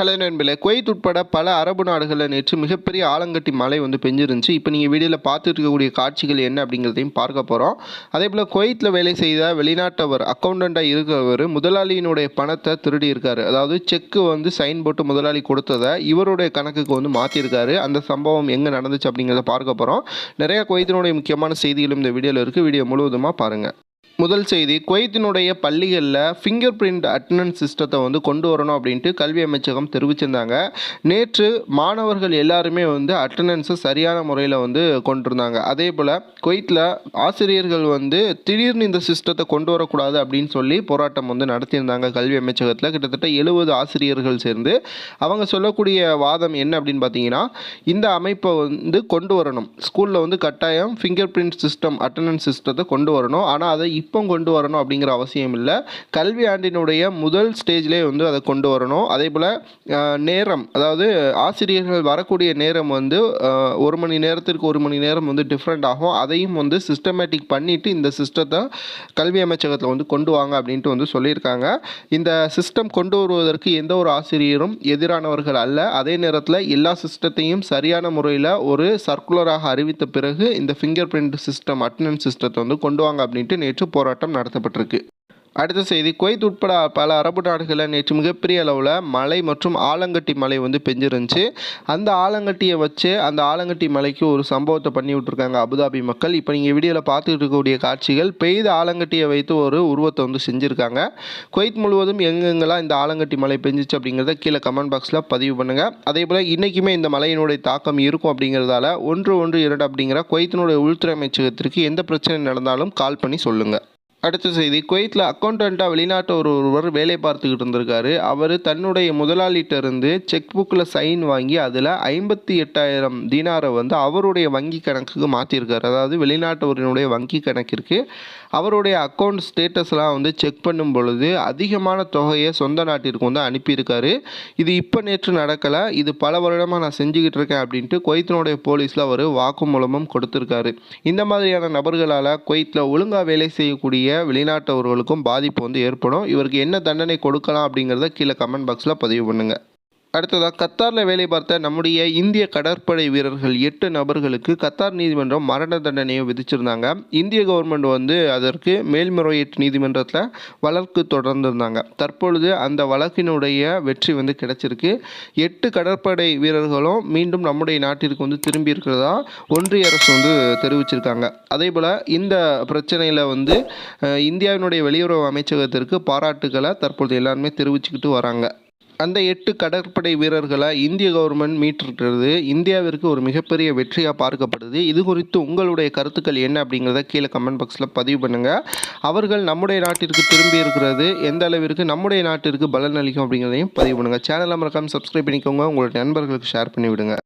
Hello நண்பர்களே Kuwait உட்பட பல அரபு நாடுகளில் நேற்று மிகப்பெரிய ஆலங்கட்டி மழை வந்து பெஞ்சிருந்துச்சு. இப்போ நீங்கள் வீடியோவில் பார்த்துட்டு இருக்கக்கூடிய காட்சிகள் என்ன அப்படிங்கிறதையும் பார்க்க போகிறோம் அதே போல் குவைத்தில் வேலை செய்த வெளிநாட்டவர் அக்கௌண்டண்ட்டாக இருக்கிறவர் முதலாளியினுடைய பணத்தை திருடி இருக்காரு அதாவது செக்கு வந்து சைன் போட்டு முதலாளி கொடுத்ததை இவருடைய கணக்குக்கு வந்து மாற்றிருக்காரு அந்த சம்பவம் எங்கே நடந்துச்சு அப்படிங்கிறத பார்க்க போகிறோம் நிறையா குவைத்தினுடைய முக்கியமான செய்திகளும் இந்த வீடியோவில் இருக்குது வீடியோ முழுவதுமாக பாருங்கள் முதல் செய்தி குவைத்தினுடைய பள்ளிகளில் ஃபிங்கர் பிரிண்ட் அட்டண்டன்ஸ் சிஸ்டத்தை வந்து கொண்டு வரணும் அப்படின்ட்டு கல்வி அமைச்சகம் தெரிவிச்சிருந்தாங்க. நேற்று மாணவர்கள் எல்லாருமே வந்து அட்டண்டன்ஸை சரியான முறையில் வந்து கொண்டிருந்தாங்க. அதே போல் குவைத்தில் ஆசிரியர்கள் வந்து திடீர்னு இந்த சிஸ்டத்தை கொண்டு வரக்கூடாது அப்படின்னு சொல்லி போராட்டம் வந்து நடத்தியிருந்தாங்க கல்வி அமைச்சகத்தில். கிட்டத்தட்ட எழுபது ஆசிரியர்கள் சேர்ந்து. அவங்க சொல்லக்கூடிய வாதம் என்ன அப்படின்னு பார்த்தீங்கன்னா இந்த அமைப்பை வந்து கொண்டு வரணும். ஸ்கூலில் வந்து கட்டாயம் ஃபிங்கர் பிரிண்ட் சிஸ்டம் அட்டண்டன்ஸ் சிஸ்டத்தை கொண்டு வரணும். ஆனால் அதை இப்போ கொண்டு வரணும் அப்படிங்கிற அவசியம் இல்லை. கல்வி ஆண்டினுடைய முதல் ஸ்டேஜ்லேயே வந்து அதை கொண்டு வரணும். அதே போல் நேரம் அதாவது ஆசிரியர்கள் வரக்கூடிய நேரம் வந்து ஒரு மணி நேரத்திற்கு ஒரு மணி நேரம் வந்து டிஃப்ரெண்ட் ஆகும். அதையும் வந்து சிஸ்டமேட்டிக் பண்ணிவிட்டு இந்த சிஸ்டத்தை கல்வி அமைச்சகத்தில் வந்து கொண்டு வாங்க அப்படின்ட்டு வந்து சொல்லியிருக்காங்க. இந்த சிஸ்டம் கொண்டு வருவதற்கு எந்த ஒரு ஆசிரியரும் எதிரானவர்கள் அல்ல. அதே நேரத்தில் எல்லா சிஸ்டத்தையும் சரியான முறையில் ஒரு சர்க்குலராக அறிவித்த பிறகு இந்த ஃபிங்கர் பிரிண்ட் சிஸ்டம் அட்டண்டன்ஸ் சிஸ்டத்தை வந்து கொண்டு வாங்க அப்படின்ட்டு நேற்று போராட்டம் நடத்தப்பட்டிருக்கு. அடுத்த செய்தி குவைத் உட்பட பல அரபு நாடுகளில் நேற்று மிகப்பெரிய அளவில் மலை மற்றும் ஆலங்கட்டி மலை வந்து பெஞ்சிருந்துச்சு. அந்த ஆலங்கட்டியை வச்சு அந்த ஆலங்கட்டி மலைக்கு ஒரு சம்பவத்தை பண்ணி விட்ருக்காங்க அபுதாபி மக்கள். இப்போ நீங்கள் வீடியோவில் பார்த்துட்டு இருக்கக்கூடிய காட்சிகள் பெய்த ஆலங்கட்டியை வைத்து ஒரு உருவத்தை வந்து செஞ்சுருக்காங்க. குவைத் முழுவதும் எங்கெங்கெல்லாம் இந்த ஆலங்கட்டி மலை பெஞ்சிச்சு அப்படிங்கிறத கீழே கமெண்ட் பாக்ஸில் பதிவு பண்ணுங்கள் அதே போல் இன்றைக்குமே இந்த மலையினுடைய தாக்கம் இருக்கும் அப்படிங்கிறதால ஒன்று ஒன்று இரண்டு அப்படிங்கிற குவைத்தினுடைய உள்துறை அமைச்சகத்திற்கு எந்த பிரச்சனை நடந்தாலும் கால் பண்ணி சொல்லுங்கள் அடுத்த செய்தி. குவைத்தில் அக்கௌண்டண்ட்டாக வெளிநாட்டு ஒருவர் வேலை பார்த்துக்கிட்டு இருந்திருக்காரு. அவர் தன்னுடைய முதலாளிகிட்ட இருந்து செக் புக்கில் சைன் வாங்கி அதில் ஐம்பத்தி எட்டாயிரம் தினாரை வந்து அவருடைய வங்கி கணக்குக்கு மாற்றிருக்காரு அதாவது வெளிநாட்டவரினுடைய வங்கி கணக்கிற்கு அவருடைய அக்கௌண்ட் ஸ்டேட்டஸ்லாம் வந்து செக் பண்ணும் பொழுது அதிகமான தொகையை சொந்த நாட்டிற்கு வந்து அனுப்பியிருக்காரு. இது இப்போ நேற்று நடக்கலை. இது பல வருடமாக நான் செஞ்சுக்கிட்டு இருக்கேன் அப்படின்ட்டு குவைத்தினுடைய போலீஸில் அவர் வாக்குமூலமும் கொடுத்துருக்காரு. இந்த மாதிரியான நபர்களால் குவைத்தில் ஒழுங்காக வேலை செய்யக்கூடிய வெளிநாட்டவர்களுக்கும் பாதிப்பு வந்து ஏற்படும். இவருக்கு என்ன தண்டனை கொடுக்கலாம் அப்படிங்கிறத கீழே கமெண்ட் பாக்ஸில் பதிவு பண்ணுங்கள் அடுத்ததாக கத்தாரில் வேலை பார்த்த நம்முடைய இந்திய கடற்படை வீரர்கள் எட்டு நபர்களுக்கு கத்தார் நீதிமன்றம் மரண தண்டனையை விதிச்சிருந்தாங்க. இந்திய கவர்மெண்ட் வந்து அதற்கு மேல்முறையீட்டு நீதிமன்றத்தில் வழக்கு தொடர்ந்திருந்தாங்க. தற்பொழுது அந்த வழக்கினுடைய வெற்றி வந்து கிடைச்சிருக்கு. எட்டு கடற்படை வீரர்களும் மீண்டும் நம்முடைய நாட்டிற்கு வந்து திரும்பி இருக்கிறதா ஒன்றிய அரசு வந்து தெரிவிச்சிருக்காங்க. அதே போல் இந்த பிரச்சனையில் வந்து இந்தியாவினுடைய வெளியுறவு அமைச்சகத்திற்கு பாராட்டுக்களை தற்பொழுது எல்லாருமே தெரிவிச்சுக்கிட்டு வராங்க. அந்த எட்டு கடற்படை வீரர்களை இந்திய கவர்மெண்ட் மீட்டிருக்கிறது. இந்தியாவிற்கு ஒரு மிகப்பெரிய வெற்றியாக பார்க்கப்படுது. இது குறித்து உங்களுடைய கருத்துக்கள் என்ன அப்படிங்கிறத கீழே கமெண்ட் பாக்ஸில் பதிவு பண்ணுங்கள் அவர்கள் நம்முடைய நாட்டிற்கு திரும்பி இருக்கிறது. எந்த அளவிற்கு நம்முடைய நாட்டிற்கு பலன் அளிக்கும் அப்படிங்கிறதையும் பதிவு பண்ணுங்கள் சேனலை மறக்காமல் சப்ஸ்கிரைப் பண்ணிக்கோங்க. உங்களுடைய நண்பர்களுக்கு ஷேர் பண்ணிவிடுங்க.